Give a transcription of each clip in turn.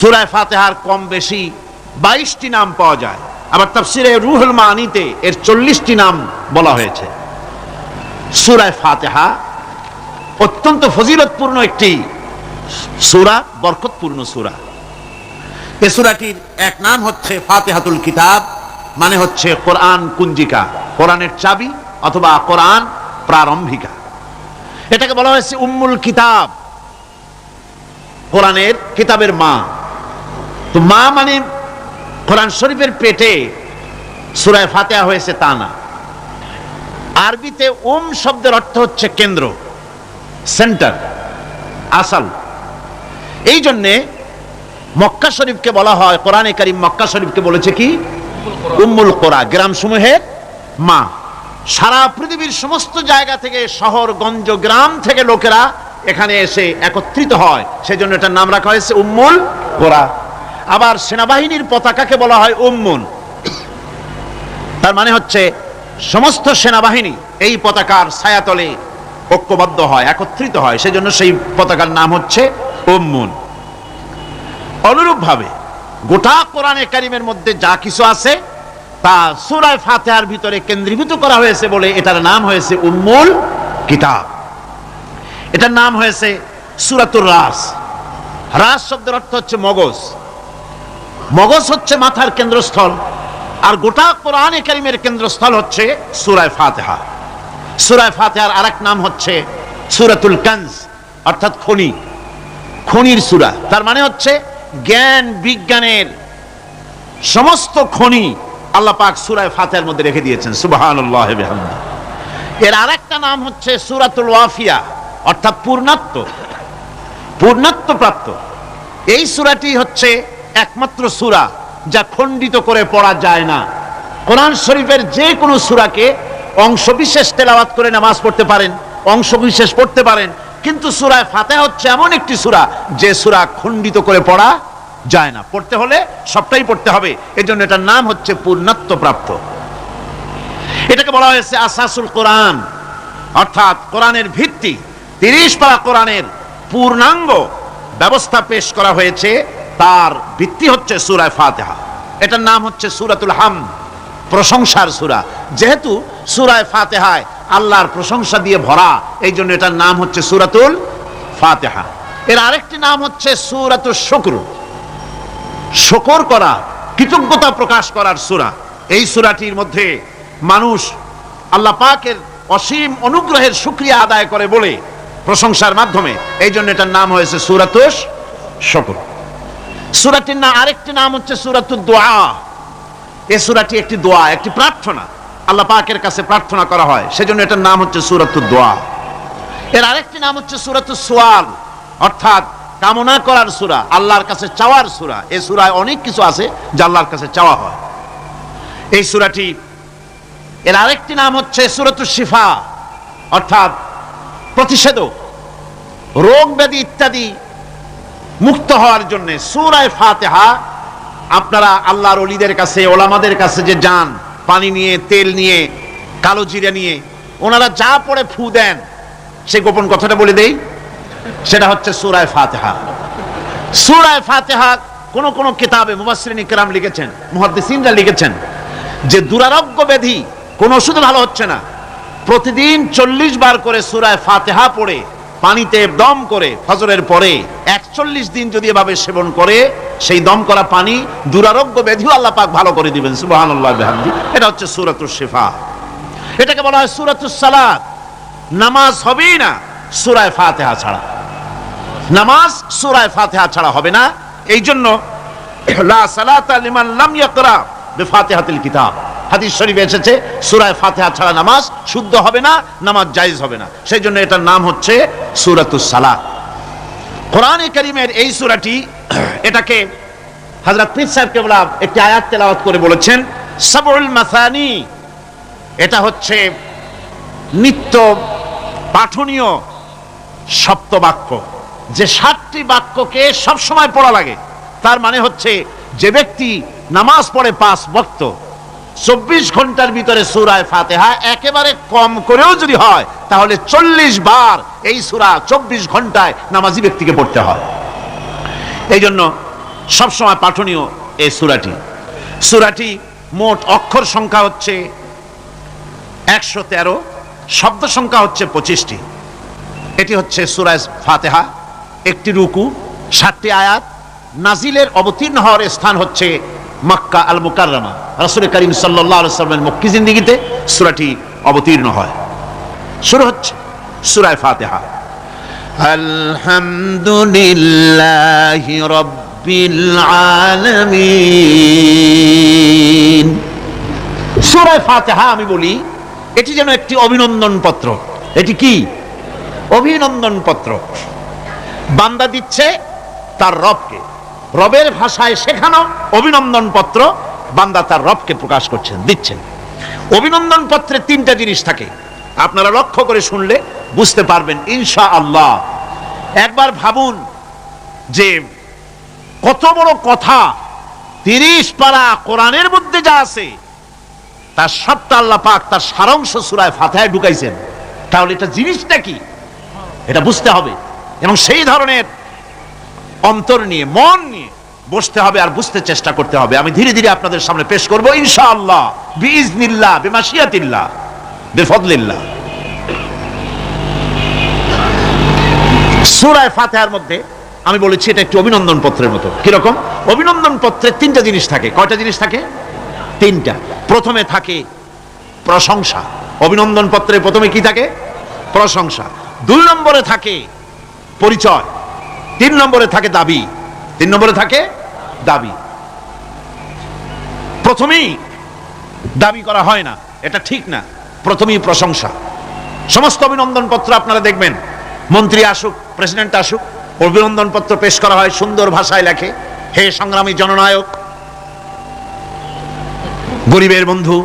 সুরায় ফাতেহার কম বেশি বাইশটি নাম পাওয়া যায়। আবার তাফসিরে রুহুল মানিতে এর চল্লিশটি নাম বলা হয়েছে। সুরায় ফাতেহা অত্যন্ত ফজিলতপূর্ণ একটি সুরা, বরকতপূর্ণ সুরা। এ সুরাটির এক নাম হচ্ছে ফাতেহাতুল কিতাব মানে হচ্ছে কোরআন কুঞ্জিকা, কোরআনের চাবি অথবা কোরআন প্রারম্ভিকা। এটাকে বলা হয়েছে উম্মুল কিতাব। কোরআনের কিতাবের মা। তো মা মানে কোরআন শরীফের পেটে সুরায় ফাতেহা হয়েছে তা না। আরবিতে ওম শব্দের অর্থ হচ্ছে কেন্দ্র, সেন্টার, আসাল। এই জন্যে মক্কা শরীফকে বলা হয়, কোরআনে কারিম মক্কা শরীফকে বলেছে কি? উম্মুল কোরা গ্রাম সমূহের মা। সারা পৃথিবীর সমস্ত জায়গা থেকে, শহর, গঞ্জ, গ্রাম থেকে লোকেরা এখানে এসে একত্রিত হয়। সেজন্য এটার নাম রাখা হয়েছে উম্মুল কোরা। আবার সেনাবাহিনীর পতাকাকে বলা হয় উম্মুন। তার মানে হচ্ছে সমস্ত সেনাবাহিনী এই পতাকার ছায়াতলে ঐক্যবদ্ধ হয়, একত্রিত হয়। সেজন্য সেই পতাকার নাম হচ্ছে উম্মুন। অনুরূপভাবে গোটা কোরআনে কারিমের মধ্যে যা কিছু আছে, তা সুরায় ফাতেহার ভিতরে কেন্দ্রীভূত করা হয়েছে বলে এটার নাম হয়েছে উম্মুল কিতাব। এটার নাম হয়েছে সুরাতুর রাস। রাস শব্দের অর্থ হচ্ছে মগজ। মগজ হচ্ছে মাথার কেন্দ্রস্থল, আর গোটা কোরআনে কারিমের কেন্দ্রস্থল হচ্ছে সুরায় ফাতেহা। সুরায় ফাতেহার আরেক নাম হচ্ছে সুরাতুল কানজ, অর্থাৎ খনি। খনির সুরা, তার মানে হচ্ছে জ্ঞান, বিজ্ঞানের সমস্ত খনি আল্লাহ পাক সুরায় ফাতেহার মধ্যে রেখে দিয়েছেন বিহামদি। এর আরেকটা নাম হচ্ছে সুরাতুল ওয়াফিয়া, অর্থাৎ পূর্ণাত্ম পূর্ণাত্ম প্রাপ্ত এই সুরাটি হচ্ছে একমাত্র সুরা যা খণ্ডিত করে পড়া যায় না। কোরআন শরীফের যে কোনো সুরাকে অংশ বিশেষ তেলাওয়াত করে নামাজ পড়তে পারেন, অংশ বিশেষ পড়তে পারেন, কিন্তু সুরায় ফাতে হচ্ছে এমন একটি সুরা যে সুরা খণ্ডিত করে পড়া যায় না। পড়তে হলে সবটাই পড়তে হবে, এজন্য এটার নাম হচ্ছে পূর্ণত্ব প্রাপ্ত। এটাকে বলা হয়েছে আসাসুল কোরআন। অর্থাৎ কোরআনের ভিত্তি, তিরিশ পারা কোরআনের পূর্ণাঙ্গ ব্যবস্থা পেশ করা হয়েছে, তার ভিত্তি হচ্ছে সুরায় ফাতেহা। এটার নাম হচ্ছে সুরাতুল হাম, প্রশংসার সুরা। যেহেতু সুরায় ফাতেহায় আল্লাহর প্রশংসা দিয়ে ভরা এই জন্য এটার নাম হচ্ছে সুরাতুল ফাতেহা। এর আরেকটি নাম হচ্ছে সুরাতুল শুক্র। শকর করা, কৃতজ্ঞতা প্রকাশ করার সুরা। এই সুরাটির মধ্যে মানুষ আল্লাহ পাকের অসীম অনুগ্রহের সুক্রিয়া আদায় করে বলে প্রশংসার মাধ্যমে। এই জন্য এটার নাম হয়েছে সুরাতুস শকর। সুরাটির না আরেকটি নাম হচ্ছে সুরাতুর দোয়া। এ সুরাটি একটি দোয়া, একটি প্রার্থনা। আল্লাহ পাকের কাছে প্রার্থনা করা হয়। সেজন্য এটার নাম হচ্ছে সুরাতুর দোয়া। এর আরেকটি নাম হচ্ছে সুরাতুর সোয়াল। অর্থাৎ কামনা করার সুরা, আল্লাহর কাছে চাওয়ার সুরা। এই সুরায় অনেক কিছু আছে যা আল্লাহর কাছে চাওয়া হয়। এই সুরাটি এর আরেকটি নাম হচ্ছে সুরাতুর শিফা। অর্থাৎ প্রতিষেধক, রোগ ব্যাধি ইত্যাদি মুক্ত হওয়ার জন্য সুরায় ফাতেহা আপনারা আল্লাহর অলিদের কাছে, ওলামাদের কাছে যে যান, পানি নিয়ে, তেল নিয়ে, কালো জিরা নিয়ে, ওনারা যা পড়ে ফু দেন, সে গোপন কথাটা বলে দেই, সেটা হচ্ছে সুরায় ফাতেহা। সুরায় ফাতেহা কোন কোন কিতাবে মুবাসরিন ইকরাম লিখেছেন, মুহাদ্দিসিনরা লিখেছেন যে দুরারোগ্য ব্যাধি কোন ওষুধ ভালো হচ্ছে না। প্রতিদিন চল্লিশ বার করে সুরায় ফাতেহা পড়ে, পানিতে দম করে ফজরের পরে একচল্লিশ দিন যদি এভাবে সেবন করে, সেই দম করা পানি দুরারোগ্য ব্যাধিও আল্লাহ পাক ভালো করে দিবেন, সুবহানাল্লাহ বিহামদি। এটা হচ্ছে সুরাতুর শিফা। এটাকে বলা হয় সুরাতুস সালাত। নামাজ হবেই না, সুরায় ফাতেহা ছাড়া। নামাজ সুরায় ফাতেহা ছাড়া হবে না। এই জন্য লা সালাতা লিমান লাম ইয়াকরা বিফাতিহাতিল কিতাব। হাদিস শরীফে এসেছে, সুরায় ফাতেহা ছাড়া নামাজ শুদ্ধ হবে না, নামাজ জায়েজ হবে না। সেই জন্য এটার নাম হচ্ছে সুরাতুস সালাত। কোরআনে করিমের এই সুরাটি এটাকে হযরত পীর সাহেব কেবলা একটি আয়াত তেলাওয়াত করে বলেছেন, সাবউল মাসানি। এটা হচ্ছে নিত্য পাঠনীয় সপ্ত বাক্য যে সাতটি বাক্যকে সব সময় পড়া লাগে, তার মানে হচ্ছে যে ব্যক্তি নামাজ পড়ে পাঁচ বক্ত চব্বিশ ঘণ্টার ভিতরে সুরায় ফাতেহা একেবারে কম করেও যদি হয়, তাহলে চল্লিশ বার এই সুরা চব্বিশ ঘন্টায় নামাজি ব্যক্তিকে পড়তে হয়। এই জন্য সবসময় পাঠনীয় এই সুরাটি। সুরাটি মোট অক্ষর সংখ্যা হচ্ছে একশো তেরো, শব্দ সংখ্যা হচ্ছে পঁচিশটি। এটি হচ্ছে সুরাজ ফাতেহা। একটি রুকু, সাতটি আয়াত। নাজিলের অবতীর্ণ হওয়ার স্থান হচ্ছে মক্কা আল মুকাররমা রাসূল করিম সাল্লামের মক্কি জিন্দেগিতে সুরাটি অবতীর্ণ হয়। শুরু হচ্ছে সুরায় ফাতিহা। আলহামদুলিল্লাহি রাব্বিল আলামিন। সূরা ফাতিহা আমি বলি, এটি যেন একটি অভিনন্দন পত্র। এটি কি? অভিনন্দন পত্র। বান্দা দিচ্ছে তার রবকে। রবের ভাষায় শেখানো অভিনন্দন পত্র বান্দা তার রবকে প্রকাশ করছেন, দিচ্ছেন। অভিনন্দন পত্রে তিনটা জিনিস থাকে। আপনারা লক্ষ্য করে শুনলে বুঝতে পারবেন ইনশা আল্লাহ একবার ভাবুন যে কত বড় কথা তিরিশ পারা কোরআনের মধ্যে যা আছে, তার সবটা আল্লাহ পাক তার সারাংশ সুরায় ফাতেহায় ঢুকাইছেন। তাহলে এটা জিনিসটা কি? এটা বুঝতে হবে। এবং সেই ধরনের অন্তর নিয়ে, মন নিয়ে বসতে হবে আর বুঝতে চেষ্টা করতে হবে। আমি ধীরে ধীরে আপনাদের সামনে পেশ করব, ইনশাআল্লাহ। বিইজনিল্লাহ, বিমাশিয়াতিল্লাহ, বিফদলিল্লাহ। সুরায় ফাতেহার মধ্যে আমি বলেছি, এটা একটি অভিনন্দন পত্রের মতো। কীরকম? অভিনন্দন পত্রে তিনটা জিনিস থাকে। কয়টা জিনিস থাকে? তিনটা। প্রথমে থাকে প্রশংসা। অভিনন্দন পত্রে প্রথমে কি থাকে? প্রশংসা। দুই নম্বরে থাকে পরিচয়। তিন নম্বরে থাকে দাবি। তিন নম্বরে থাকে দাবি। প্রথমেই দাবি করা হয় না, এটা ঠিক না। প্রথমেই প্রশংসা। সমস্ত অভিনন্দন পত্র আপনারা দেখবেন। মন্ত্রী আসুক, প্রেসিডেন্ট আসুক অভিনন্দন পত্র পেশ করা হয়, সুন্দর ভাষায় লেখে। হে সংগ্রামী জননায়ক, গরিবের বন্ধু,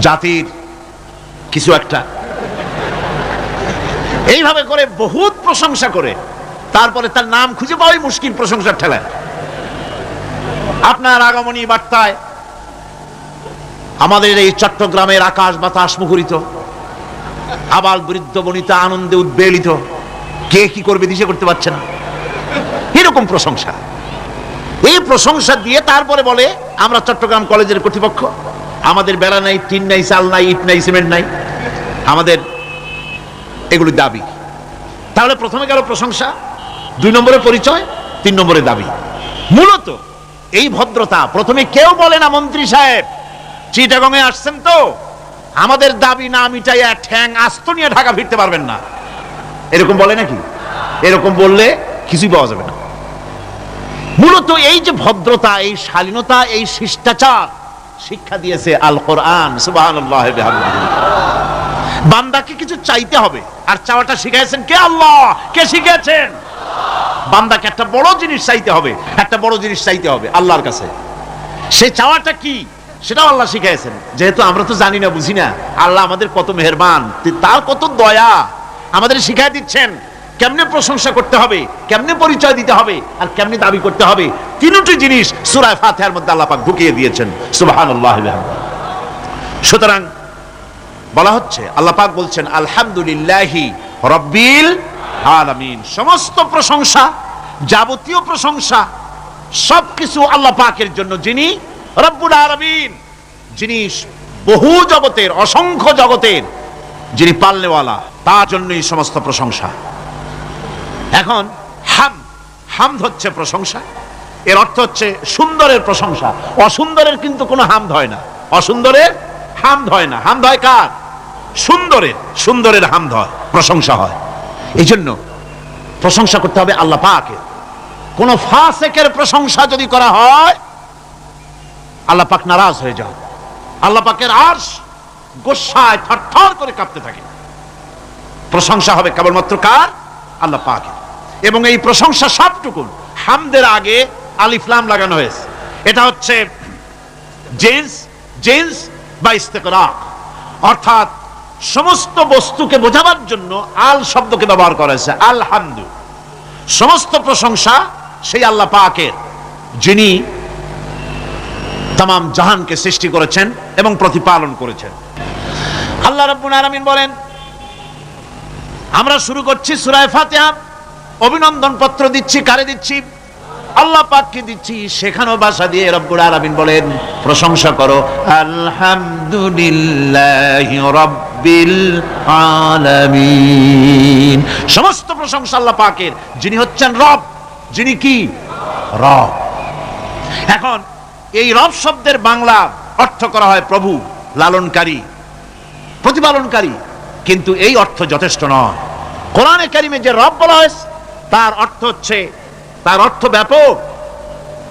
জাতির কিছু একটা। এইভাবে করে বহুত প্রশংসা করে। তারপরে তার নাম খুঁজে পাওয়াই মুশকিল প্রশংসার ঠেলায় আপনার আগমনী বার্তায় আমাদের এই চট্টগ্রামের আকাশ বাতাস মুখরিত আবাল বৃদ্ধ বনিতা আনন্দে উদ্বেলিত, কে কি করবে দিশে করতে পারছে না। এরকম প্রশংসা। এই প্রশংসা দিয়ে তারপরে বলে, আমরা চট্টগ্রাম কলেজের কর্তৃপক্ষ, আমাদের বেড়া নাই, টিন নাই, চাল নাই, ইট নাই, সিমেন্ট নাই, আমাদের এগুলি দাবি। তাহলে প্রথমে গেল প্রশংসা দুই নম্বরে পরিচয়, তিন নম্বরে দাবি। মূলত এই ভদ্রতা প্রথমে কেউ বলে না মন্ত্রী সাহেব, চিটাগংয়ে আসছেন তো, আমাদের দাবি না মিটাইয়া ঠ্যাং আস্ত নিয়ে ঢাকা ফিরতে পারবেন না। এরকম বলে নাকি? এরকম বললে কিছুই পাওয়া যাবে না। মূলত এই যে ভদ্রতা, এই শালীনতা, এই শিষ্টাচার শিক্ষা দিয়েছে আল কোরআন বান্দাকে কিছু চাইতে হবে, আর চাওয়াটা শিখাইছেন কে আল্লাহ? কে শিখেছেন বান্দাকে একটা বড় জিনিস চাইতে হবে, একটা বড় জিনিস চাইতে হবে আল্লাহর কাছে। সে চাওয়াটা কি? সেটাও আল্লাহ শিখাইছেন। যেহেতু আমরা তো জানি না, বুঝি না, আল্লাহ আমাদের কত মেহেরবান তার কত দয়া। আমাদের শিখাই দিচ্ছেন, কেমনে প্রশংসা করতে হবে, কেমনে পরিচয় দিতে হবে, আর কেমনে দাবি করতে হবে। তিনটি জিনিস সুরায় ফাতিহার মধ্যে আল্লাহ পাক ঢুকিয়ে দিয়েছেন। সুবহানাল্লাহ সুতরাং বলা হচ্ছে, আল্লাহ পাক বলছেন, আলহামদুলিল্লাহি রব্বিল আলামিন। সমস্ত প্রশংসা যাবতীয় প্রশংসা, সবকিছু আল্লাহ পাকের জন্য। যিনি রব্বুল আলামিন, যিনি বহু জগতের, অসংখ্য জগতের, যিনি পাল্লেওয়ালা, তার জন্যই সমস্ত প্রশংসা। এখন হাম, হামদ হচ্ছে প্রশংসা। এর অর্থ হচ্ছে সুন্দরের প্রশংসা। অসুন্দরের কিন্তু কোনো হামদ হয় না। অসুন্দরের হামদ হয় না। হামদ হয় কার? সুন্দরের। সুন্দরের হামদ হয়, প্রশংসা হয়। এই জন্য প্রশংসা করতে হবে আল্লাহ পাকে কোন ফাসেকের প্রশংসা যদি করা হয়, আল্লাহ পাক নারাজ হয়ে যায় আল্লাহ পাকের আর্শ গোসায় থরথর করে কাঁপতে থাকে। প্রশংসা হবে কেবলমাত্র কার? আল্লাহ পাকের এবং এই প্রশংসা সবটুকুন হামদের আগে আলিফলাম লাগানো হয়েছে। এটা হচ্ছে জেন্স জেন্স বা ইস্তেকরাক। অর্থাৎ সমস্ত বস্তুকে বোঝাবার জন্য আল শব্দকে ব্যবহার করা হয়েছে। আলহামদু। সমস্ত প্রশংসা সেই আল্লাহ পাকের, যিনি তাম জাহানকে সৃষ্টি করেছেন এবং প্রতিপালন করেছেন। আল্লাহ রব্বুল আলামিন বলেন, আমরা শুরু করছি সূরা ফাতিহা, অভিনন্দন পত্র দিচ্ছি, কারে দিচ্ছি? আল্লাহ পাককে দিচ্ছি, সেখানেও ভাষা দিয়ে রব্বুল আলামিন বলেন, প্রশংসা করো, আলহামদুলিল্লাহি রাব্বিল আলামিন। সমস্ত প্রশংসা আল্লাহ পাকের, যিনি হচ্ছেন রব। যিনি কি? রব। এখন এই রব শব্দের বাংলা অর্থ করা হয় প্রভু, লালনকারী, প্রতিপালনকারী। কিন্তু এই অর্থ যথেষ্ট নয়। কোরআনে কারিমে যে রব বলা হয়েছে, তার অর্থ হচ্ছে, তার অর্থ ব্যাপক,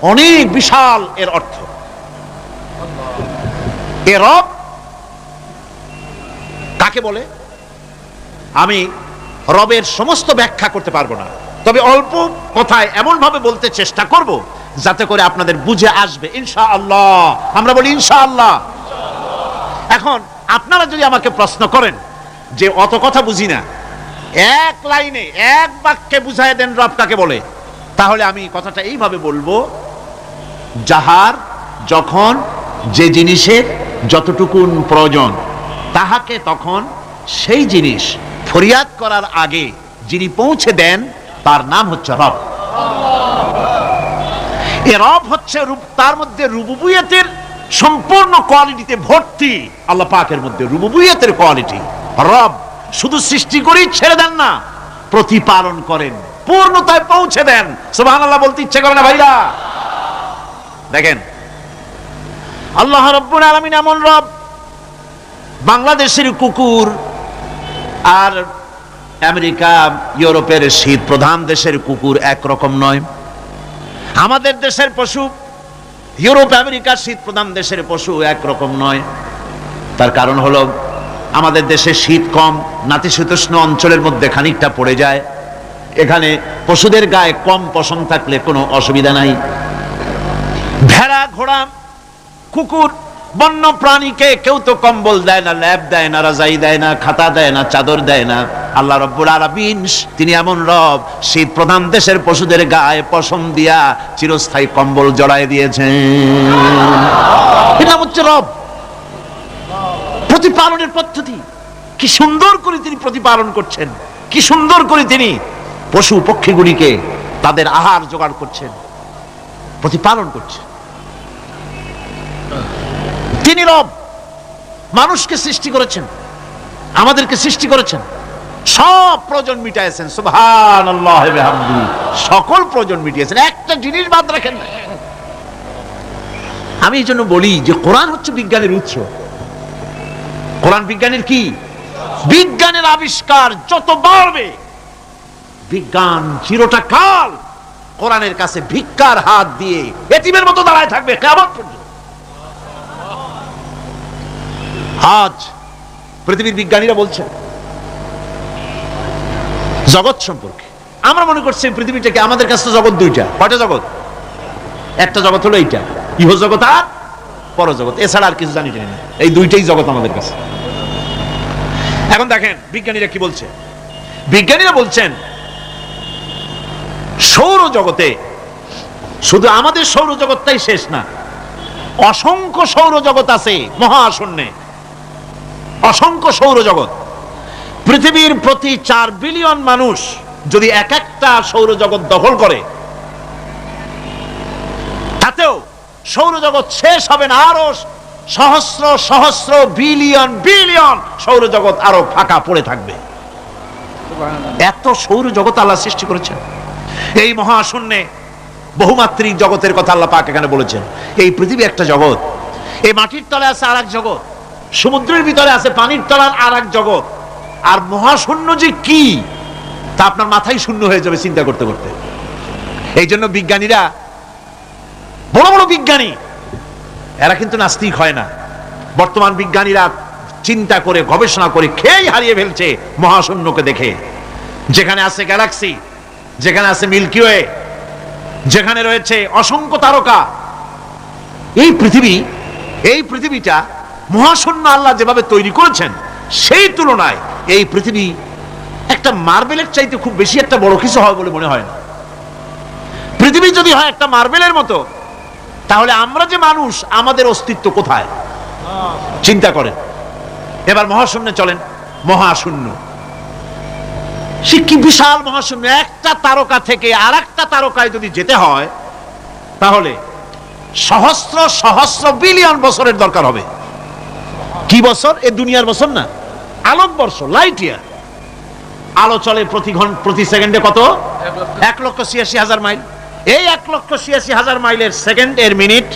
অনেক বিশাল এর অর্থ। এ রব কাকে বলে? আমি রবের সমস্ত ব্যাখ্যা করতে পারব না। তবে অল্প কথায় এমন ভাবে বলতে চেষ্টা করব যাতে করে আপনাদের বুঝে আসবে ইনশা আল্লাহ আমরা বলি ইনশা আল্লাহ এখন, আপনারা যদি আমাকে প্রশ্ন করেন যে অত কথা বুঝি না, এক লাইনে, এক বাক্যে বুঝাই দেন রব কাকে বলে, তাহলে আমি কথাটা এইভাবে বলব, যাহার যখন যে জিনিসের যতটুকুন প্রয়োজন, তাহাকে তখন সেই জিনিস ফরিয়াদ করার আগে যিনি পৌঁছে দেন তার নাম হচ্ছে রব। এ রব হচ্ছে তার মধ্যে রুবুবুয়তের সম্পূর্ণ কোয়ালিটিতে ভর্তি, আল্লাহ পাকের মধ্যে রুবুবুয়তের কোয়ালিটি। রব শুধু সৃষ্টি করেই ছেড়ে দেন না, প্রতিপালন করেন, পূর্ণতায় পৌঁছে দেন। সুবহানাল্লাহ বলতে ইচ্ছে করে না ভাইরা? দেখেন, আল্লাহ রব্বুল আলামিন এমন রব, বাংলাদেশের কুকুর আর আমেরিকা, ইউরোপের শীত প্রধান দেশের কুকুর একরকম নয়। আমাদের দেশের পশু, ইউরোপ, আমেরিকার শীত প্রধান দেশের পশু একরকম নয়। তার কারণ হলো, আমাদের দেশে শীত কম, নাতিশীতোষ্ণ অঞ্চলের মধ্যে খানিকটা পড়ে যায়। এখানে পশুদের গায়ে কম পশম থাকলে কোনো অসুবিধা নাই। ভেড়া, ঘোড়া, কুকুর বন্য প্রাণীকে কেউ তো কম্বল দেয় না, ল্যাব দেয় না, রাজাই দেয় না, খাতা দেয় না, চাদর দেয় না। আল্লাহ রব্বুল আলামিন তিনি এমন রব শীত প্রধান দেশের পশুদের গায়ে পশম দিয়া চিরস্থায়ী কম্বল জড়ায় দিয়েছেন। এটা হচ্ছে রব। প্রতিপালনের পদ্ধতি। কি সুন্দর করে তিনি প্রতিপালন করছেন। কি সুন্দর করে তিনি পশু পক্ষীগুলিকে তাদের আহার জোগাড় করছেন। প্রতিপালন করছেন। তিনি রব, মানুষকে সৃষ্টি করেছেন, আমাদেরকে সৃষ্টি করেছেন, সব প্রয়োজন মিটাইছেন সুবহান সকল প্রয়োজন মিটিয়েছেন, একটা জিনিস বাদ রাখেন না। আমি এই জন্য বলি যে কোরআন হচ্ছে বিজ্ঞানের উৎস। কোরআন বিজ্ঞানের কি? বিজ্ঞানের আবিষ্কার যত বাড়বে, বিজ্ঞান চিরটা কাল কোরআনের কাছে ভিক্ষার হাত দিয়ে এতিমের মতো দাঁড়ায় থাকবে কেমন পর্যন্ত। আজ পৃথিবীর বিজ্ঞানীরা বলছেন, জগৎ সম্পর্কে। আমরা মনে করছি পৃথিবীটাকে আমাদের কাছে তো জগৎ দুইটা। কয়টা জগৎ? একটা জগৎ হলো এইটা। ইহ জগৎ আর পরজগৎ এছাড়া আর কিছু জানি না। এই দুইটাই জগৎ আমাদের কাছে। এখন দেখেন বিজ্ঞানীরা কি বলছে। বিজ্ঞানীরা বলছেন, সৌর জগতে শুধু আমাদের সৌর জগৎটাই শেষ না, অসংখ্য সৌর জগৎ আছে মহাশূন্যে। অসংখ্য সৌরজগৎ। পৃথিবীর প্রতি চার বিলিয়ন মানুষ যদি এক একটা সৌরজগৎ দখল করে, তাতেও সৌরজগৎ শেষ হবে না, আরও সহস্র সহস্র বিলিয়ন বিলিয়ন সৌরজগৎ আরও ফাঁকা পড়ে থাকবে। এত সৌরজগৎ আল্লাহ সৃষ্টি করেছেন। এই মহাশূন্যে বহুমাত্রিক জগতের কথা আল্লাহ পাক এখানে বলেছেন। এই পৃথিবী একটা জগৎ, এই মাটির তলে আছে আর এক জগৎ। সমুদ্রের ভিতরে আছে পানির তলার আর এক জগৎ। আর মহাশূন্য যে কি, তা আপনার মাথায় শূন্য হয়ে যাবে চিন্তা করতে করতে। এই জন্য বিজ্ঞানীরা, বড় বড় বিজ্ঞানী, এরা কিন্তু নাস্তিক হয় না। বর্তমান বিজ্ঞানীরা চিন্তা করে, গবেষণা করে, খেয়েই হারিয়ে ফেলছে মহাশূন্যকে দেখে। যেখানে আছে গ্যালাক্সি, যেখানে আছে মিল্কি ওয়ে, যেখানে রয়েছে অসংখ্য তারকা। এই পৃথিবী, এই পৃথিবীটা মহাশূন্য আল্লাহ যেভাবে তৈরি করেছেন, সেই তুলনায় এই পৃথিবী একটা মার্বেলের চাইতে খুব বেশি একটা বড় কিছু হয় বলে মনে হয় না। পৃথিবী যদি হয় একটা মার্বেলের মতো, তাহলে আমরা যে মানুষ, আমাদের অস্তিত্ব কোথায়? চিন্তা করেন। এবার মহাশূন্যে চলেন। মহাশূন্য। সে কি বিশাল মহাশূন্য? একটা তারকা থেকে আর একটা তারকায় যদি যেতে হয়, তাহলে সহস্র সহস্র বিলিয়ন বছরের দরকার হবে। কি বছর? এ দুনিয়ার বছর না। আলোক বর্ষ লাইট ইয়ার আলো চলে প্রতি ঘণ্টা প্রতি সেকেন্ডে কত? এক লক্ষ ছিয়াশি হাজার মাইল। এই এক লক্ষ ছিয়াশি হাজার মাইলের সেকেন্ড এর মিনিট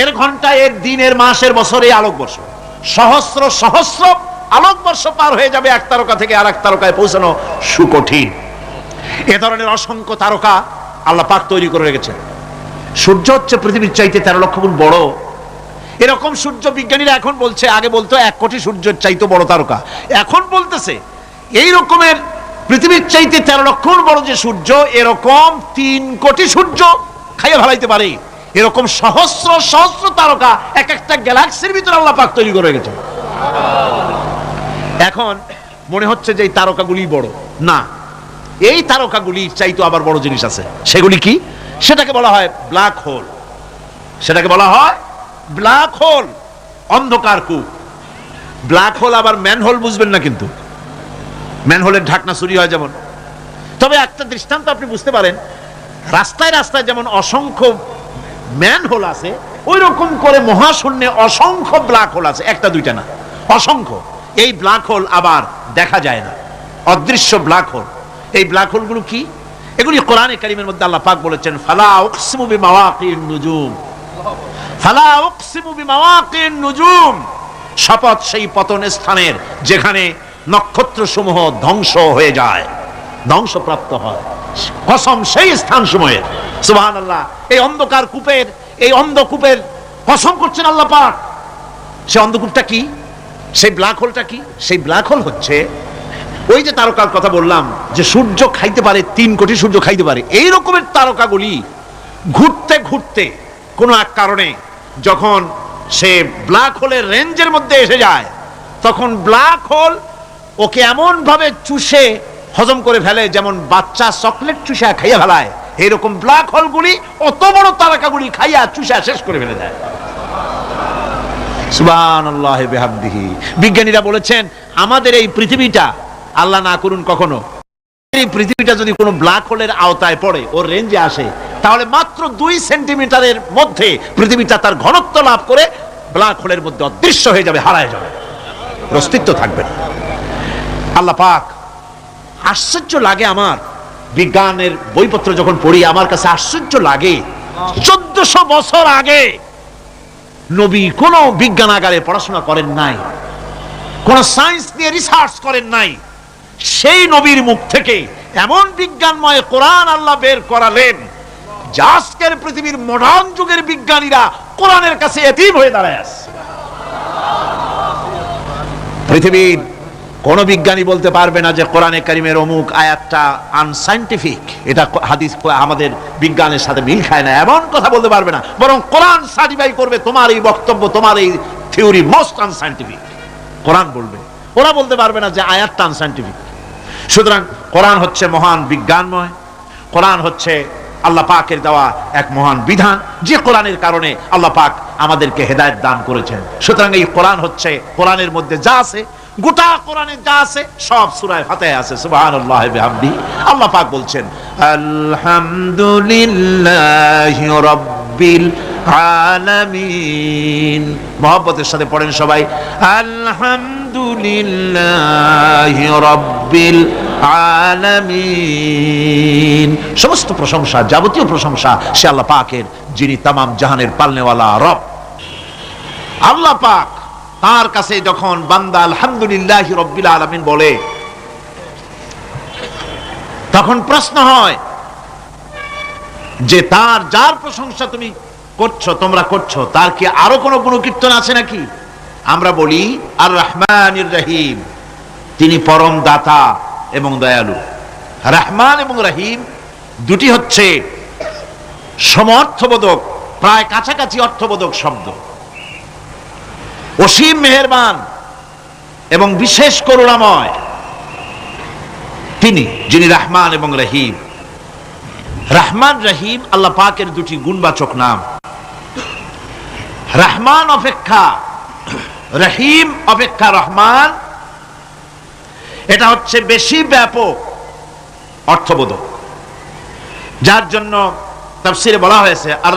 এর ঘণ্টা, এর দিন, এর মাস, এর বছর এই আলোকবর্ষ সহস্র সহস্র আলোকবর্ষ পার হয়ে যাবে এক তারকা থেকে আর এক তারকায় পৌঁছানো সুকঠিন। এ ধরনের অসংখ্য তারকা আল্লাহ পাক তৈরি করে রেখেছেন। সূর্য হচ্ছে পৃথিবীর চাইতে তেরো লক্ষ গুণ বড়। এরকম সূর্য বিজ্ঞানীরা এখন বলছে, আগে বলতো এক কোটি সূর্যের চাইতো বড় তারকা। এখন বলতেছে, এই রকমের পৃথিবীর চাইতে তেরো লক্ষ বড় যে সূর্য, এরকম তিন কোটি সূর্য খাইয়ে ফেলাইতে পারে। এরকম সহস্র সহস্র তারকা এক একটা গ্যালাক্সির ভিতরে আল্লাহ পাক তৈরি করে গেছে এখন মনে হচ্ছে যে এই তারকাগুলি বড়। না, এই তারকাগুলির চাইতো আবার বড় জিনিস আছে। সেগুলি কি? সেটাকে বলা হয় ব্ল্যাক হোল সেটাকে বলা হয় ব্ল্যাক হোল অন্ধকার কূপ। ব্ল্যাক হোল আবার ম্যান হোল বুঝবেন না কিন্তু। ম্যান হোলের ঢাকনা চুরি হয় যেমন। তবে একটা দৃষ্টান্ত আপনি বুঝতে পারেন, রাস্তায় রাস্তায় যেমন অসংখ্য ম্যান হোল আছে ওই রকম করে মহাশূন্যে অসংখ্য ব্ল্যাক হোল আছে, একটা দুইটা না। অসংখ্য। এই ব্ল্যাক হোল আবার দেখা যায় না। অদৃশ্য ব্ল্যাক হোল এই ব্ল্যাক হোলগুলো কি? এগুলি কোরআনে কারিমের মধ্যে আল্লাহ পাক বলেছেন, ফালা উকসিমু বিমাওয়াকিন নুজুম। নুজুম। শপথ সেই পতন স্থানের যেখানে নক্ষত্র সমূহ ধ্বংস হয়ে যায়। ধ্বংসপ্রাপ্ত হয়। কসম সেই স্থান সময়ের সুবহানাল্লাহ, এই অন্ধকার কূপের, এই অন্ধকূপের কসম করছেন আল্লাহ পাক। সে অন্ধকূপটা কি? সেই ব্ল্যাক হোলটা কি? সেই ব্ল্যাক হোল হচ্ছে ওই যে তারকার কথা বললাম, যে সূর্য খাইতে পারে, তিন কোটি সূর্য খাইতে পারে। এই রকমের তারকাগুলি ঘুরতে ঘুরতে কোনো এক কারণে যখন সে ব্ল্যাক হোলের রেঞ্জের মধ্যে এসে যায়, তখন ব্ল্যাক হোল ওকে এমন ভাবে চুষে, হজম করে ফেলে, যেমন বাচ্চা চকলেট চুষা খাইয়া ফেলায়। এরকম ব্ল্যাক হোলগুলি অত বড় তারকাগুলি খাইয়া চুষা শেষ করে ফেলে দেয়। বিজ্ঞানীরা বলেছেন, আমাদের এই পৃথিবীটা, আল্লাহ না করুন কখনো, এই পৃথিবীটা যদি কোনো ব্ল্যাক হোলের আওতায় পড়ে, ওর রেঞ্জে আসে তাহলে মাত্র দুই সেন্টিমিটারের মধ্যে পৃথিবীটা তার ঘনত্ব লাভ করে ব্ল্যাক হোলের মধ্যে অদৃশ্য হয়ে যাবে, হারায় যাবে। অস্তিত্ব থাকবে না। আল্লাহ পাক, আশ্চর্য লাগে আমার বিজ্ঞানের বইপত্র যখন পড়ি, আমার কাছে আশ্চর্য লাগে, চোদ্দশো বছর আগে নবী কোন বিজ্ঞানাগারে পড়াশোনা করেন নাই, কোন সায়েন্স নিয়ে রিসার্চ করেন নাই। সেই নবীর মুখ থেকে এমন বিজ্ঞানময় কোরআন আল্লাহ বের করালেন আজকের পৃথিবীর মডার্ন যুগের বিজ্ঞানীরা কোরআনের কাছে এতিম হয়ে দাঁড়ায় আছে। পৃথিবীর কোন বিজ্ঞানী বলতে পারবে না যে কোরআনে কারিমের অমুক আয়াতটা আনসাইন্টিফিক এটা হাদিস আমাদের বিজ্ঞানের সাথে মিল খায় না, এমন কথা বলতে পারবে না। বরং কোরআন সার্টিফাই করবে, তোমার এই বক্তব্য, তোমার এই থিওরি মোস্ট আনসাইন্টিফিক কোরআন বলবে। ওরা বলতে পারবে না যে আয়াতটা আনসাইন্টিফিক সুতরাং কোরআন হচ্ছে মহান বিজ্ঞানময়, কোরআন হচ্ছে আল্লাহ পাকের দেওয়া এক মহান বিধান যে কোরআনের কারণে আল্লাহ পাক আমাদেরকে হেদায়েত দান করেছেন। সুতরাং এই কোরআন হচ্ছে, কোরআনের মধ্যে যা আছে, গোটা কোরআনে যা আছে, সব সুরায় ফাতিহা আছে, সুবহানাল্লাহ আল্লাহ পাক বলছেন আলামিন। মহব্বতের সাথে পড়েন সবাই, আলহামদুলিল্লাহি রাব্বিল সমস্ত প্রশংসা, যাবতীয় প্রশংসা সে আল্লাহ পাকের, যিনি তামাম জাহানের পালনেওয়ালা রব। আল্লাহ পাক তার কাছে যখন বান্দা আলহামদুলিল্লাহি রব্বিল আলামিন বলে, তখন প্রশ্ন হয়, যে তার যার প্রশংসা তুমি করছ, তোমরা করছ, তার কি আরও কোনো গুণকীর্তন আছে নাকি? আমরা বলি আর রহমানির রহিম। তিনি পরম দাতা এবং দয়ালু। রাহমান এবং রহিম দুটি হচ্ছে সমর্থবোধক, প্রায় কাছাকাছি অর্থবোধক শব্দ। অসীম মেহেরবান এবং বিশেষ করুণাময় তিনি, যিনি রাহমান এবং রহিম। রাহমান, রহিম আল্লাহ পাকের দুটি গুণবাচক নাম। রাহমান অপেক্ষা, রহিম অপেক্ষা রহমান এটা হচ্ছে বেশি ব্যাপক অর্থবোধক। যার জন্য তাফসিরে বলা হয়েছে আর